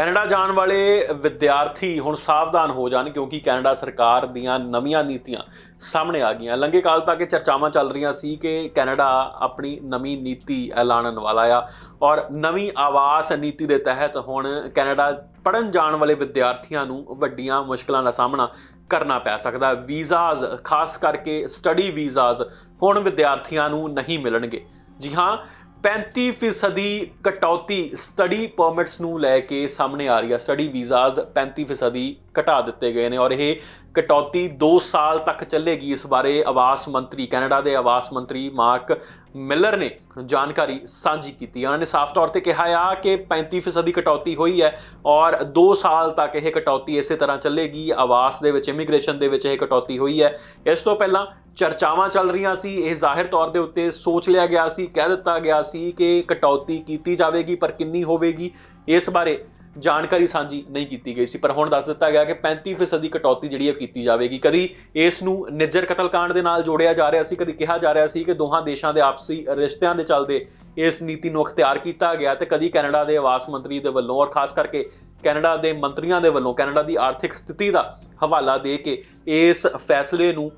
Canada ਜਾਣ ਵਾਲੇ ਵਿਦਿਆਰਥੀ ਹੁਣ ਸਾਵਧਾਨ ਹੋ ਜਾਣ ਕਿਉਂਕਿ ਕੈਨੇਡਾ ਸਰਕਾਰ ਦੀਆਂ ਨਵੀਆਂ ਨੀਤੀਆਂ ਸਾਹਮਣੇ ਆ ਗਈਆਂ। ਲੰਘੇ ਕਾਲ ਤੱਕ ਇਹ ਚਰਚਾਵਾਂ ਚੱਲ ਰਹੀਆਂ ਸੀ ਕਿ ਕੈਨੇਡਾ ਆਪਣੀ ਨਵੀਂ ਨੀਤੀ ਐਲਾਨਣ ਵਾਲਾ ਆ ਔਰ ਨਵੀਂ ਆਵਾਸ ਨੀਤੀ ਦੇ ਤਹਿਤ ਹੁਣ ਕੈਨੇਡਾ ਪੜਨ ਜਾਣ ਵਾਲੇ ਵਿਦਿਆਰਥੀਆਂ ਨੂੰ ਵੱਡੀਆਂ ਮੁਸ਼ਕਲਾਂ ਦਾ ਸਾਹਮਣਾ ਕਰਨਾ ਪੈ ਸਕਦਾ। ਵੀਜ਼ਾਜ਼, ਖਾਸ ਕਰਕੇ ਸਟੱਡੀ ਵੀਜ਼ਾਜ਼ ਹੁਣ ਵਿਦਿਆਰਥੀਆਂ ਨੂੰ ਨਹੀਂ ਮਿਲਣਗੇ। ਜੀ ਹਾਂ 35% ਫੀਸਦੀ ਕਟੌਤੀ ਸਟੱਡੀ ਪਰਮਿਟਸ ਨੂੰ ਲੈ ਕੇ ਸਾਹਮਣੇ ਆ ਰਹੀ ਹੈ ਸਟੱਡੀ ਵੀਜ਼ਾਜ਼ 35% ਫੀਸਦੀ ਘਟਾ ਦਿੱਤੇ ਗਏ ਨੇ ਔਰ ਇਹ ਕਟੌਤੀ 2 ਸਾਲ ਤੱਕ ਚੱਲੇਗੀ। ਇਸ ਬਾਰੇ ਆਵਾਸ ਮੰਤਰੀ, ਕੈਨੇਡਾ ਦੇ ਆਵਾਸ ਮੰਤਰੀ ਮਾਰਕ ਮਿਲਰ ਨੇ ਜਾਣਕਾਰੀ ਸਾਂਝੀ ਕੀਤੀ। ਉਹਨਾਂ ਨੇ ਸਾਫ਼ ਤੌਰ ਤੇ ਕਿਹਾ ਆ ਕਿ 35% ਫੀਸਦੀ ਕਟੌਤੀ ਹੋਈ ਹੈ ਔਰ 2 ਸਾਲ ਤੱਕ ਇਹ ਕਟੌਤੀ ਇਸੇ ਤਰ੍ਹਾਂ ਚੱਲੇਗੀ। ਆਵਾਸ ਦੇ ਵਿੱਚ, ਇਮੀਗ੍ਰੇਸ਼ਨ ਦੇ ਵਿੱਚ ਇਹ ਕਟੌਤੀ ਹੋਈ ਹੈ। ਇਸ ਤੋਂ ਪਹਿਲਾਂ ਚਰਚਾਵਾਂ ਚੱਲ ਰਹੀਆਂ ਸੀ, ਇਹ ਜ਼ਾਹਿਰ ਤੌਰ ਦੇ ਉੱਤੇ ਸੋਚ ਲਿਆ ਗਿਆ ਸੀ, ਕਹਿ ਦਿੱਤਾ ਗਿਆ ਸੀ ਕਿ ਕਟੌਤੀ ਕੀਤੀ ਜਾਵੇਗੀ, ਪਰ ਕਿੰਨੀ ਹੋਵੇਗੀ, ਇਸ ਬਾਰੇ ਜਾਣਕਾਰੀ ਸਾਂਝੀ ਨਹੀਂ ਕੀਤੀ ਗਈ ਸੀ, ਪਰ ਹੁਣ ਦੱਸ ਦਿੱਤਾ ਗਿਆ ਕਿ 35% ਦੀ ਕਟੌਤੀ ਜਿਹੜੀ ਹੈ ਕੀਤੀ ਜਾਵੇਗੀ। ਕਦੀ ਇਸ ਨੂੰ ਨਿੱਜਰ ਕਤਲकांड ਦੇ ਨਾਲ ਜੋੜਿਆ ਜਾ ਰਿਹਾ ਸੀ, ਕਦੀ ਕਿਹਾ ਜਾ ਰਿਹਾ ਸੀ ਕਿ ਦੋਹਾਂ ਦੇਸ਼ਾਂ ਦੇ ਆਪਸੀ ਰਿਸ਼ਤਿਆਂ ਦੇ ਚੱਲਦੇ ਇਸ ਨੀਤੀ ਨੂੰ ਅਖਤਿਆਰ ਕੀਤਾ ਗਿਆ ਤੇ ਕਦੀ ਕੈਨੇਡਾ ਦੇ ਆਵਾਸ ਮੰਤਰੀ ਦੇ ਵੱਲੋਂ ਔਰ ਖਾਸ ਕਰਕੇ ਕੈਨੇਡਾ ਦੇ ਮੰਤਰੀਆਂ ਦੇ ਵੱਲੋਂ ਕੈਨੇਡਾ ਦੀ ਆਰਥਿਕ ਸਥਿਤੀ ਦਾ ਹਵਾਲਾ ਦੇ ਕੇ ਇਸ ਫੈਸਲੇ ਨੂੰ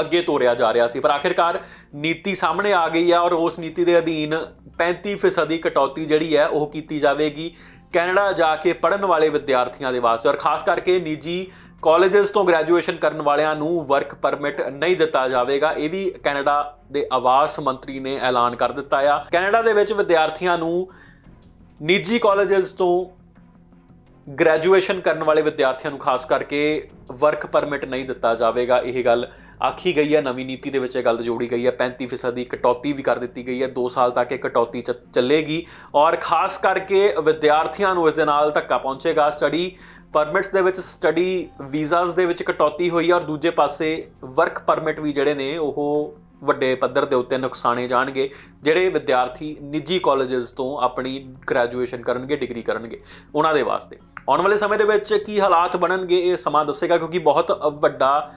ਅੱਗੇ ਤੋਰਿਆ ਜਾ ਰਿਹਾ ਸੀ। ਪਰ ਆਖਿਰਕਾਰ ਨੀਤੀ ਸਾਹਮਣੇ ਆ ਗਈ ਹੈ ਔਰ ਉਸ ਨੀਤੀ ਦੇ ਅਧੀਨ 35% ਦੀ ਕਟੌਤੀ ਜਿਹੜੀ ਹੈ ਉਹ ਕੀਤੀ ਜਾਵੇਗੀ, ਕੈਨੇਡਾ ਜਾ ਕੇ ਪੜਨ ਵਾਲੇ ਵਿਦਿਆਰਥੀਆਂ ਦੇ ਵਾਸਤੇ। ਔਰ ਖਾਸ ਕਰਕੇ ਨਿੱਜੀ ਕਾਲਜਸ ਤੋਂ ਗ੍ਰੈਜੂਏਸ਼ਨ ਕਰਨ ਵਾਲਿਆਂ ਨੂੰ ਵਰਕ ਪਰਮਿਟ ਨਹੀਂ ਦਿੱਤਾ ਜਾਵੇਗਾ। ਇਹ ਵੀ ਕੈਨੇਡਾ ਦੇ ਆਵਾਸ ਮੰਤਰੀ ਨੇ ਐਲਾਨ ਕਰ ਦਿੱਤਾ ਆ। ਕੈਨੇਡਾ ਦੇ ਵਿੱਚ ਵਿਦਿਆਰਥੀਆਂ ਨੂੰ ਨਿੱਜੀ ਕਾਲਜਸ ਤੋਂ ਗ੍ਰੈਜੂਏਸ਼ਨ ਕਰਨ ਵਾਲੇ ਵਿਦਿਆਰਥੀਆਂ ਨੂੰ ਖਾਸ ਕਰਕੇ ਵਰਕ ਪਰਮਿਟ ਨਹੀਂ ਦਿੱਤਾ ਜਾਵੇਗਾ, ਇਹ ਗੱਲ ਆਖੀ ਗਈ ਹੈ, ਨਵੀਂ ਨੀਤੀ ਦੇ ਵਿੱਚ ਇਹ ਗੱਲ ਜੋੜੀ ਗਈ ਹੈ 35% ਦੀ ਕਟੌਤੀ ਵੀ ਕਰ ਦਿੱਤੀ ਗਈ ਹੈ 2 ਸਾਲ ਤੱਕ ਇਹ ਕਟੌਤੀ ਚ- ਚੱਲੇਗੀ ਔਰ ਖਾਸ ਕਰਕੇ ਵਿਦਿਆਰਥੀਆਂ ਨੂੰ ਇਸ ਦੇ ਨਾਲ ਧੱਕਾ ਪਹੁੰਚੇਗਾ। ਸਟੱਡੀ ਪਰਮਿਟਸ ਦੇ ਵਿੱਚ ਸਟੱਡੀ ਵੀਜ਼ਾਸ ਦੇ ਵਿੱਚ ਕਟੌਤੀ ਹੋਈ ਔਰ ਦੂਜੇ ਪਾਸੇ ਵਰਕ ਪਰਮਿਟ ਵੀ ਜਿਹੜੇ ਨੇ ਉਹ ਵੱਡੇ ਪੱਧਰ ਦੇ ਉੱਤੇ ਨੁਕਸਾਨੇ ਜਾਣਗੇ, ਜਿਹੜੇ ਵਿਦਿਆਰਥੀ ਨਿੱਜੀ ਕਾਲਜਸ ਤੋਂ ਆਪਣੀ ਗ੍ਰੈਜੂਏਸ਼ਨ ਕਰਨਗੇ ਡਿਗਰੀ ਕਰਨਗੇ, ਉਹਨਾਂ ਦੇ ਵਾਸਤੇ। ਆਉਣ ਵਾਲੇ ਸਮੇਂ ਦੇ ਵਿੱਚ ਕੀ ਹਾਲਾਤ ਬਣਨਗੇ ਇਹ ਸਮਾਂ ਦੱਸੇਗਾ, ਕਿਉਂਕਿ ਬਹੁਤ ਵੱਡਾ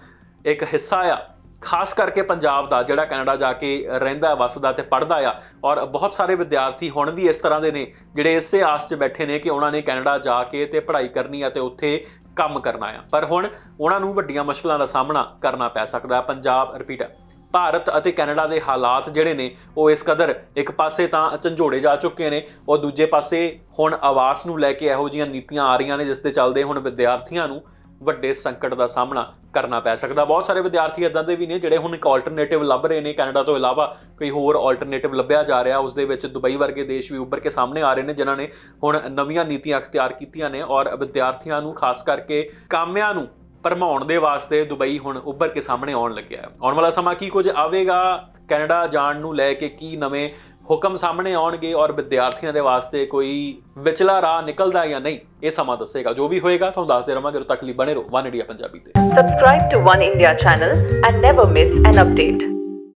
ਇੱਕ ਹਿੱਸਾ ਆ। ਖਾਸ ਕਰਕੇ ਪੰਜਾਬ ਦਾ, ਜਿਹੜਾ ਕੈਨੇਡਾ ਜਾ ਕੇ ਰਹਿੰਦਾ, ਵਸਦਾ ਤੇ ਪੜਦਾ ਆ, ਔਰ ਬਹੁਤ ਸਾਰੇ ਵਿਦਿਆਰਥੀ ਹੁਣ ਵੀ ਇਸ ਤਰ੍ਹਾਂ ਦੇ ਨੇ, ਜਿਹੜੇ ਇਸੇ ਆਸ 'ਚ ਬੈਠੇ ਨੇ ਕਿ ਉਹਨਾਂ ਨੇ ਕੈਨੇਡਾ ਜਾ ਕੇ ਤੇ ਪੜ੍ਹਾਈ ਕਰਨੀ ਆ ਤੇ ਉੱਥੇ ਕੰਮ ਕਰਨਾ ਆ। ਪਰ ਹੁਣ ਉਹਨਾਂ ਨੂੰ ਵੱਡੀਆਂ ਮੁਸ਼ਕਲਾਂ ਦਾ ਸਾਹਮਣਾ ਕਰਨਾ ਪੈ ਸਕਦਾ। ਪੰਜਾਬ, ਰਿਪੀਟ। ਭਾਰਤ ਅਤੇ ਕੈਨੇਡਾ ਦੇ ਹਾਲਾਤ ਜਿਹੜੇ ਨੇ, ਉਹ ਇਸ ਕਦਰ ਇੱਕ ਪਾਸੇ ਤਾਂ ਝੰਜੋੜੇ ਜਾ ਚੁੱਕੇ ਨੇ ਔਰ ਦੂਜੇ ਪਾਸੇ ਹੁਣ ਆਵਾਸ ਨੂੰ ਲੈ ਕੇ ਇਹੋ ਜਿਹੀਆਂ ਨੀਤੀਆਂ ਆ ਰਹੀਆਂ ਨੇ, ਜਿਸ ਦੇ ਚੱਲਦੇ ਹੁਣ ਵਿਦਿਆਰਥੀਆਂ ਨੂੰ ਵੱਡੇ ਸੰਕਟ ਦਾ ਸਾਹਮਣਾ ਕਰਨਾ ਪੈ ਸਕਦਾ। ਬਹੁਤ ਸਾਰੇ ਵਿਦਿਆਰਥੀ ਇਦਾਂ ਦੇ ਵੀ ਨੇ, ਜਿਹੜੇ ਹੁਣ ਇੱਕ ਆਲਟਰਨੇਟਿਵ ਲੱਭ ਰਹੇ ਨੇ। ਕੈਨੇਡਾ ਤੋਂ ਇਲਾਵਾ ਕੋਈ ਹੋਰ ਆਲਟਰਨੇਟਿਵ ਲੱਭਿਆ ਜਾ ਰਿਹਾ, ਉਸ ਦੇ ਵਿੱਚ ਦੁਬਈ ਵਰਗੇ ਦੇਸ਼ ਵੀ ਉੱਭਰ ਕੇ ਸਾਹਮਣੇ ਆ ਰਹੇ ਨੇ, ਜਿਨ੍ਹਾਂ ਨੇ ਹੁਣ ਨਵੀਆਂ ਨੀਤੀਆਂ ਅਖਤਿਆਰ ਕੀਤੀਆਂ ਨੇ ਔਰ ਵਿਦਿਆਰਥੀਆਂ ਨੂੰ, ਖਾਸ ਕਰਕੇ ਕਾਮਿਆਂ ਨੂੰ ਭਰਮਾਉਣ ਦੇ ਵਾਸਤੇ ਦੁਬਈ ਹੁਣ ਉੱਭਰ ਕੇ ਸਾਹਮਣੇ ਆਉਣ ਲੱਗਿਆ ਆਉਣ ਵਾਲਾ ਸਮਾਂ ਕੀ ਕੁਝ ਆਵੇਗਾ? ਕੈਨੇਡਾ ਜਾਣ ਨੂੰ ਲੈ ਕੇ ਕੀ ਨਵੇਂ ਹੁਕਮ ਸਾਹਮਣੇ ਆਉਣਗੇ ਔਰ ਵਿਦਿਆਰਥੀਆਂ ਦੇ ਵਾਸਤੇ ਕੋਈ ਵਿਚਲਾ ਰਾਹ ਨਿਕਲਦਾ ਜਾਂ ਨਹੀਂ, ਇਹ ਸਮਾਂ ਦੱਸੇਗਾ। ਜੋ ਵੀ ਹੋਏਗਾ, ਤੁਹਾਨੂੰ ਦੱਸਦੇ ਰਵਾਂਗੇ। ਉਦੋਂ ਤੱਕ ਲਈ ਬਣੇ ਰਹੋ। ਵਨ ਇੰਡੀਆ ਪੰਜਾਬੀ ਤੇ। Subscribe to One India channel and never miss an update.